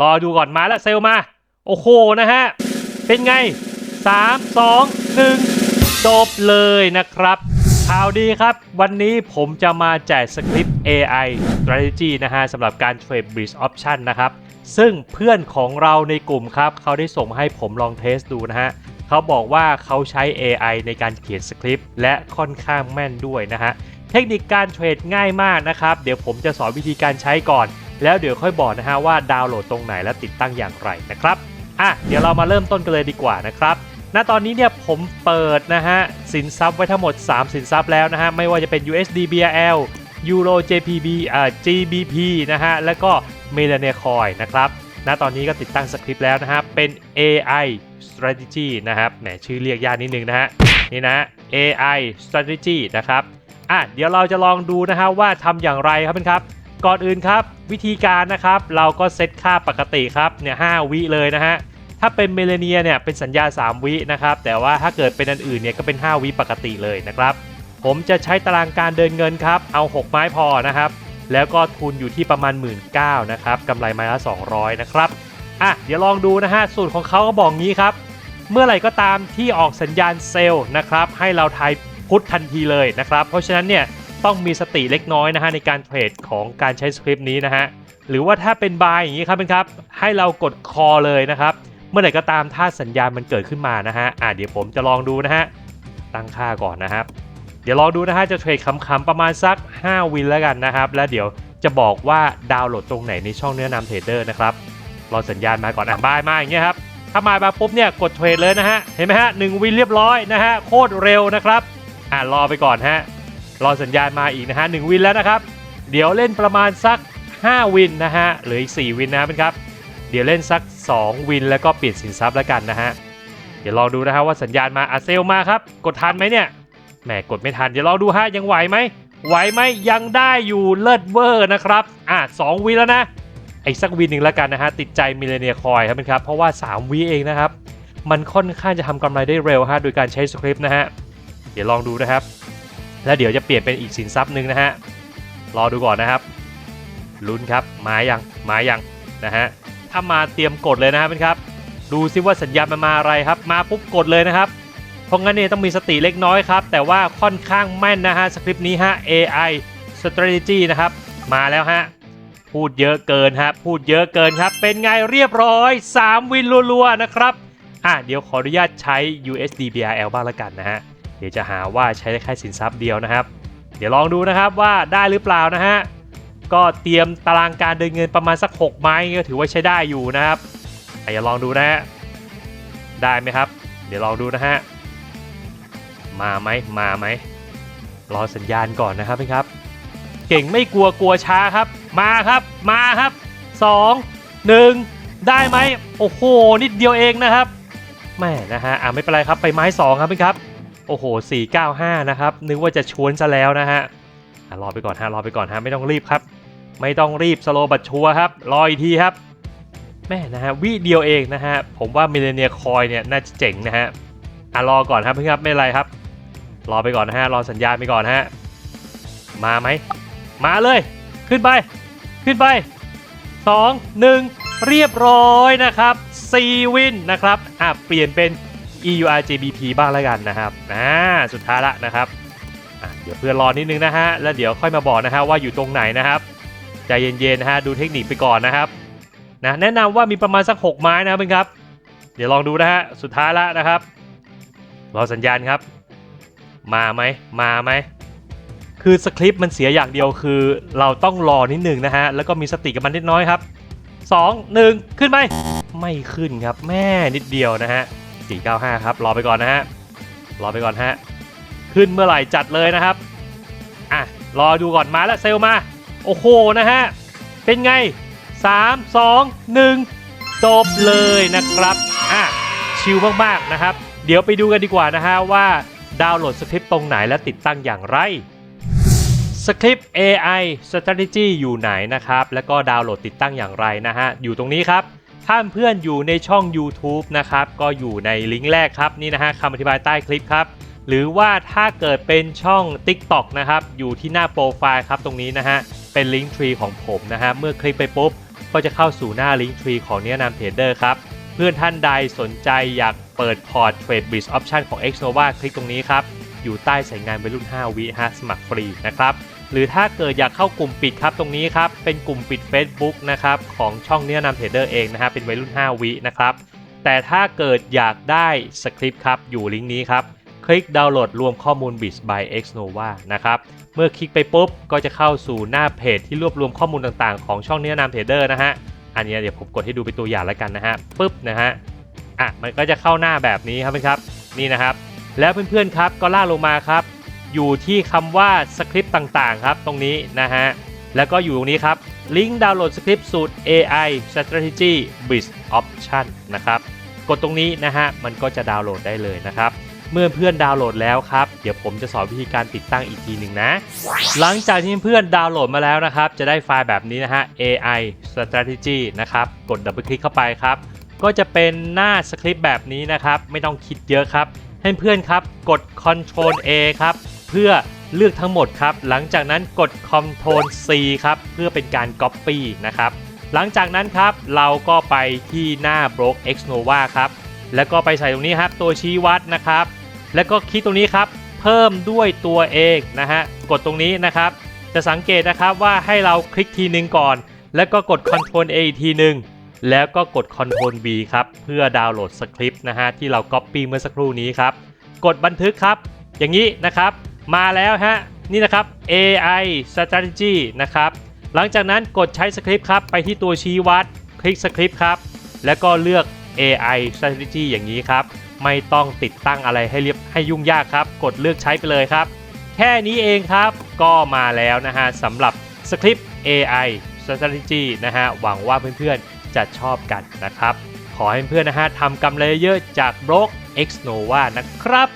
รอดูก่อนมาแล้วเซลมา โอ้โหนะฮะ เป็นไง 3 2 1 จบเลยนะครับข่าวดีครับ วันนี้ผมจะมาแจกสคริปต์ AI strategy นะฮะสำหรับการ Trade Bridge Option นะครับ ซึ่งเพื่อนของเราในกลุ่มครับ เขาได้ส่งให้ผมลองเทสดูนะฮะเขาบอกว่าเขาใช้ AI ในการเขียนสคริปต์และค่อนข้างแม่นด้วยนะฮะ เทคนิคการเทรดง่ายมากนะครับ เดี๋ยวผมจะสอนวิธีการใช้ก่อน แล้วเดี๋ยวค่อยบอกนะฮะว่าดาวน์โหลดตรงไหนและติดตั้งอย่างไรนะครับอะเดี๋ยวเรามาเริ่มต้นกันเลยดีกว่านะครับณตอนนี้เนี่ยผมเปิดนะฮะสินทรัพย์ไว้ทั้งหมด 3 สินทรัพย์แล้วนะฮะไม่ว่าจะเป็น USD BRL Euro JPB อ่า GBP นะฮะแล้วก็ m e l a n i a Coin นะครับณตอนนี้ก็ติดตั้งสคริปต์แล้วนะฮะเป็น AI strategy นะครับแหมชื่อเรียกยากนิดนึงนะฮะนี่นะ AI strategy นะครับอะเดี๋ยวเราจะลองดูนะฮะว่าทำอย่างไรครับเพื่อนครับ ก่อนอื่นครับ วิธีการนะครับ เราก็เซตค่าปกติครับเนี่ย5วิเลยนะฮะถ้าเป็นเมเลเนียเนี่ยเป็นสัญญา 3 วินะครับ แต่ว่าถ้าเกิดเป็นอันอื่นเนี่ยก็เป็น 5 วิปกติเลยนะครับ ผมจะใช้ตารางการเดินเงินครับ เอา 6 ไม้พอนะครับ แล้วก็ทุนอยู่ที่ประมาณ 1 9ื่นนะครับกำไรไม้ละ 200 นะครับอะเดี๋ยวลองดูนะฮะสูตรของเขาก็บอกงี้ครับ เมื่อไหร่ก็ตามที่ออกสัญญาณเซลล์นะครับให้เราทายพุททันทีเลยนะครับ เพราะฉะนั้นเนี่ย ต้องมีสติเล็กน้อยนะฮะในการเทรดของการใช้สคริปต์นี้นะฮะหรือว่าถ้าเป็นบายอย่างนี้ครับเป็นครับ ให้เรากดคอเลยนะครับ เมื่อไหร่ก็ตามถ้าสัญญาณมันเกิดขึ้นมานะฮะอะเดี๋ยวผมจะลองดูนะฮะตั้งค่าก่อนนะครับ เดี๋ยวลองดูนะฮะจะเทรดขำๆประมาณสัก 5 วินแล้วกันนะครับ แล้วเดี๋ยวจะบอกว่าดาวน์โหลดตรงไหนในช่องแนะนำเทรดเดอร์นะครับรอสัญญาณมาก่อนอะบายมาอย่างเงี้ยครับถ้ามามาปุ๊บเนี่ยกดเทรดเลยนะฮะเห็นไหมฮะหนึ่งวินเรียบร้อยนะฮะโคตรเร็วนะครับอะรอไปก่อนฮะ รอสัญญาณมาอีกนะฮะหนึ่งวินแล้วนะครับ เดี๋ยวเล่นประมาณสัก 5 วินนะฮะหลืออีก 4 วินนะครับครับ เดี๋ยวเล่นสัก 2 วินแล้วก็เปลี่ยนสินทรัพย์แล้วกันนะฮะ เดี๋ยวลองดูนะฮะว่าสัญญาณมาอาเซลมาครับ กดทันไหมเนี่ย แหมกดไม่ทัน เดี๋ยวลองดูฮะยังไหวไหม ไหวไหมยังได้อยู่เลิศเวอร์นะครับ อะสองวินแล้วนะ ไอ้สักวินหนึ่งแล้วกันนะฮะติดใจมิเลเนียคอยครับครับ เพราะว่า 3 วิเองนะครับ มันค่อนข้างจะทำกำไรได้เร็วฮะโดยการใช้สคริปต์นะฮะ เดี๋ยวลองดูนะครับ แล้วเดี๋ยวจะเปลี่ยนเป็นอีกสินทรัพย์หนึ่งนะฮะ รอดูก่อนนะครับ ลุ้นครับ มายัง มายังนะฮะ ถ้ามาเตรียมกดเลยนะครับครับ ดูซิว่าสัญญาณมันมาอะไรครับ มาปุ๊บกดเลยนะครับ เพราะงั้นเนี่ยต้องมีสติเล็กน้อยครับ แต่ว่าค่อนข้างแม่นนะฮะ สคริปต์นี้ฮะ AI strategy นะครับ มาแล้วฮะ พูดเยอะเกินฮะ พูดเยอะเกินครับ เป็นไงเรียบร้อย 3 วินรัวๆนะครับ อะเดี๋ยวขออนุญาตใช้ USD BRL บ้างละกันนะฮะ เดี๋ยวจะหาว่าใช้ได้แค่สินทรัพย์เดียวนะครับ เดี๋ยวลองดูนะครับว่าได้หรือเปล่านะฮะก็เตรียมตารางการเดินเงินประมาณสัก 6 ไม้ก็ถือว่าใช้ได้อยู่นะครับอะอย่าลองดูนะฮะได้ไหมครับ เดี๋ยวลองดูนะฮะมาไหมมาไหมรอสัญญาณก่อนนะครับพี่ครับ เก่งไม่กลัวกลัวช้าครับ มาครับมาครับ 2 1 ได้ไหมโอ้โหนิดเดียวเองนะครับแม่นะฮะอะไม่เป็นไรครับไปไม้ 2 ครับพี่ครับ โอ้โห 495 นะครับ นึกว่าจะชวนซะแล้วนะฮะอะรอไปก่อนฮะรอไปก่อนฮะไม่ต้องรีบครับ ไม่ต้องรีบสโลบัตชัวครับ รออีกทีครับแม่นะฮะวิเดียวเองนะฮะ ผมว่ามิเลเนียคอยเนี่ยน่าจะเจ๋งนะฮะอะรอก่อนครับเพื่อนครับไม่เป็นไรครับ รอไปก่อนนะฮะรอสัญญาณไปก่อนฮะมาไหมมาเลยขึ้นไป ขึ้นไป 2 1 เรียบร้อยนะครับ 4 วินนะครับอะเปลี่ยนเป็น EURJBP บ้างแล้วกันนะครับอ่าสุดท้ายละนะครับเดี๋ยวเพื่อนรอนิดนึงนะฮะแล้วเดี๋ยวค่อยมาบอกนะฮะว่าอยู่ตรงไหนนะครับใจเย็นๆนะฮะดูเทคนิคไปก่อนนะครับนะแนะนำว่ามีประมาณสัก 6 ไม้นะครับเพื่อนครับ เดี๋ยวลองดูนะฮะสุดท้ายละนะครับรอสัญญาณครับ มาไหมมาไหมคือสคริปต์มันเสียอย่างเดียวคือ เราต้องรอนิดนึงนะฮะแล้วก็มีสติกับมันนิดน้อยครับ 2 1 ขึ้นไหมไม่ขึ้นครับ แม่นิดเดียวนะฮะ 495 ครับ รอไปก่อนนะฮะ รอไปก่อนฮะ ขึ้นเมื่อไหร่จัดเลยนะครับ อะ รอดูก่อนมาแล้วเซลมา โอ้โหนะฮะ เป็นไง 3 2 1 จบเลยนะครับ อะ ชิลมาก ๆ นะครับ เดี๋ยวไปดูกันดีกว่านะฮะว่าดาวน์โหลดสคริปต์ตรงไหนและติดตั้งอย่างไรสคริปต์ AI strategy อยู่ไหนนะครับ แล้วก็ดาวน์โหลดติดตั้งอย่างไรนะฮะ อยู่ตรงนี้ครับ ถ้าเพื่อนอยู่ในช่อง YouTube นะครับ ก็อยู่ในลิงก์แรกครับนี่นะฮะคำอธิบายใต้คลิปครับ หรือว่าถ้าเกิดเป็นช่อง TikTok นะครับ อยู่ที่หน้าโปรไฟล์ครับตรงนี้นะฮะ เป็นลิงก์ทรีของผมนะฮะ เมื่อคลิกไปปุ๊บ ก็จะเข้าสู่หน้า Link Tree ของเนียนามเทรดเดอร์ครับ เพื่อนท่านใดสนใจอยากเปิดพอร์ตเทรดบิสออปชันของ Xnova คลิกตรงนี้ครับ อยู่ใต้สายงานวัยรุ่น 5วิฮะสมัครฟรีนะครับ หรือถ้าเกิดอยากเข้ากลุ่มปิดครับตรงนี้ครับเป็นกลุ่มปิด Facebook นะครับของช่องเนียนามเทรดเดอร์เองนะฮะเป็นวัยรุ่น 5 วินะครับแต่ถ้าเกิดอยากได้สคริปต์ครับอยู่ลิงก์นี้ครับคลิกดาวน์โหลดรวมข้อมูล b i t by Xnova นะครับ เมื่อคลิกไปปุ๊บ ก็จะเข้าสู่หน้าเพจที่รวบรวมข้อมูลต่างๆ ของช่องเนิรนามเทรดเดอร์นะฮะ อันนี้เดี๋ยวผมกดให้ดูเป็นตัวอย่างแล้วกันนะฮะปุ๊บนะฮะ อะ มันก็จะเข้าหน้าแบบนี้ครับเพื่อนครับ นี่นะครับ แล้วเพื่อนๆครับก็ลากลงมาครับ อยู่ที่คำว่าสคริปต์ต่างๆครับตรงนี้นะฮะ แล้วก็อยู่ตรงนี้ครับลิงก์ดาวน์โหลดสคริปต์สูตร AI Strategy Bits Option นะครับ กดตรงนี้นะฮะ มันก็จะดาวน์โหลดได้เลยนะครับเมื่อเพื่อนดาวน์โหลดแล้วครับ เดี๋ยวผมจะสอนวิธีการติดตั้งอีกทีหนึ่งนะ หลังจากที่เพื่อนดาวน์โหลดมาแล้วนะครับ จะได้ไฟล์แบบนี้นะฮะ AI strategy นะครับ กดดับเบิลคลิกเข้าไปครับ ก็จะเป็นหน้าสคริปต์แบบนี้นะครับ ไม่ต้องคิดเยอะครับ ให้เพื่อนครับ กด Ctrl A ครับ พื่อเลือกทั้งหมดครับ หลังจากนั้นกด Ctrl C ครับ เพื่อเป็นการ Copy นะครับ หลังจากนั้นครับเราก็ไปที่หน้า Broke X Nova ครับ แล้วก็ไปใส่ตรงนี้ครับ ตัวชี้วัดนะครับ แล้วก็คลิกตรงนี้ครับ เพิ่มด้วยตัวเองนะฮะ กดตรงนี้นะครับ จะสังเกตนะครับว่าให้เราคลิกทีหนึ่งก่อน แล้วก็กด Ctrl A ทีหนึ่งแล้วก็กด Ctrl V ครับ เพื่อดาวน์โหลดสคริปต์นะฮะที่เรา Copy เมื่อสักครู่นี้ครับ กดบันทึกครับ อย่างนี้นะครับ มาแล้วฮะ นี่นะครับ AI strategy นะครับ หลังจากนั้นกดใช้สคริปต์ครับ ไปที่ตัวชี้วัด คลิกสคริปต์ครับ แล้วก็เลือก AI strategy อย่างนี้ครับ ไม่ต้องติดตั้งอะไรให้เรียบให้ยุ่งยากครับ กดเลือกใช้ไปเลยครับ แค่นี้เองครับ ก็มาแล้วนะฮะสำหรับสคริปต์ AI strategy นะฮะ หวังว่าเพื่อนๆจะชอบกันนะครับ ขอให้เพื่อนๆนะฮะทำกำไรเยอะจากบล็อก X Nova นะครับ